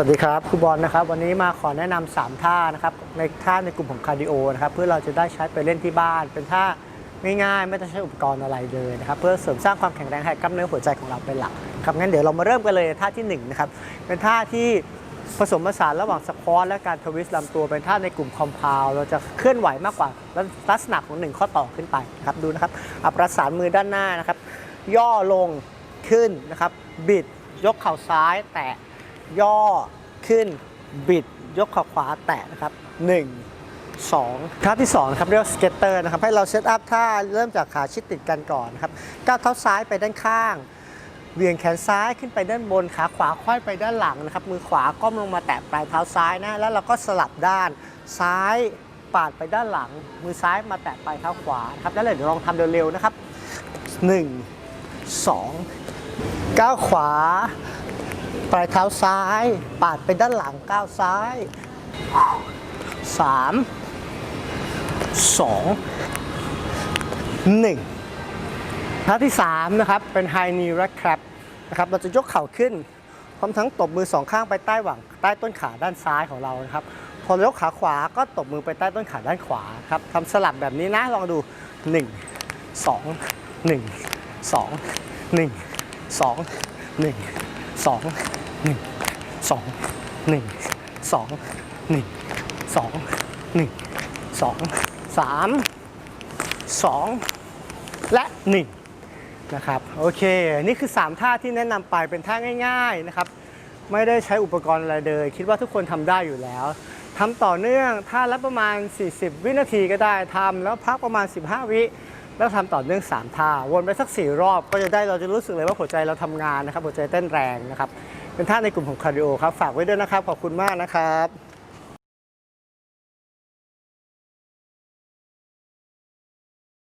วัสดีครับครูบอลนะครับวันนี้มาขอแนะนำ3ท่านะครับในท่าในกลุ่มของคาร์ดิโอนะครับเพื่อเราจะได้ใช้ไปเล่นที่บ้าน เป็นท่าง่ายๆ ไม่ต้องใช้อุปกรณ์อะไรเลยนะครับเพื่อเสริมสร้างความแข็งแรงให้กล้ามเนื้อหัวใจของเราเป็นหลักครับงั้นเดี๋ยวเรามาเริ่มกันเลยท่าที่หนึ่งนะครับเป็นท่าที่ผสมผสานระหว่างสควอตและการทวิสต์ลำตัวเป็นท่าในกลุ่มคอมเพลเราจะเคลื่อนไหวมากกว่าลักษณะของหนึ่งข้อต่อขึ้นไปนะครับดูนะครับอาประสานมือด้านหน้านะครับย่อลงขึ้นนะครับบิดยกเข่าซ้ายแตะย่อ ขึ้น บิด ยกขาขวาแตะนะครับ 1 2ท่าที่2นะครับเรียกว่าสเก็ตเตอร์นะครับ ให้เราเซตอัพท่าเริ่มจากขาชิดติดกันก่อนครับก้าวเท้าซ้ายไปด้านข้างเวียงแขนซ้ายขึ้นไปด้านบนขาขวาค่อยไปด้านหลังนะครับ มือขวาก้มลงมาแตะปลายเท้าซ้ายนะแล้วเราก็สลับด้าน ซ้ายปาดไปด้านหลัง มือซ้ายมาแตะปลายเท้าขวาครับแล้วเดี๋ยวลองทำเร็วๆนะครับ 1 2ก้าวขวา ปลายเท้าซ้าย ปาดไปด้านหลังก้าวซ้าย3 2 1ท่าที่3นะครับ เป็น High Knee Rack Crab นะครับ เราจะยกเข่าขึ้น พร้อมทั้งตบมือสองข้างไปใต้หว่างใต้ต้นขาด้านซ้ายของเรานะครับ พอยกขาขวาก็ตบมือไปใต้ต้นขาด้านขวาครับทำสลับแบบนี้นะ ลองดู 1 2 1 2 1 2 1 สองหนึ่งสองหนึ่งสองหนึ่งสองหนึ่งสองสามสองและหนึ่งนะครับโอเค นี่คือ 3 ท่าที่แนะนำไปเป็นท่าง่ายๆนะครับไม่ได้ใช้อุปกรณ์อะไรเลย คิดว่าทุกคนทำได้อยู่แล้วทำต่อเนื่องท่าละประมาณ 40 วินาทีก็ได้ทำแล้วพักประมาณ 15 วิ แล้วทำต่อเนื่อง 3 ท่า วนไปสัก 4 รอบ ก็จะได้เราจะรู้สึกเลยว่าหัวใจเราทำงานนะครับ หัวใจเต้นแรงนะครับ เป็นท่าในกลุ่มของคาร์ดิโอครับ ฝากไว้ด้วยนะครับ ขอบคุณมากนะครับ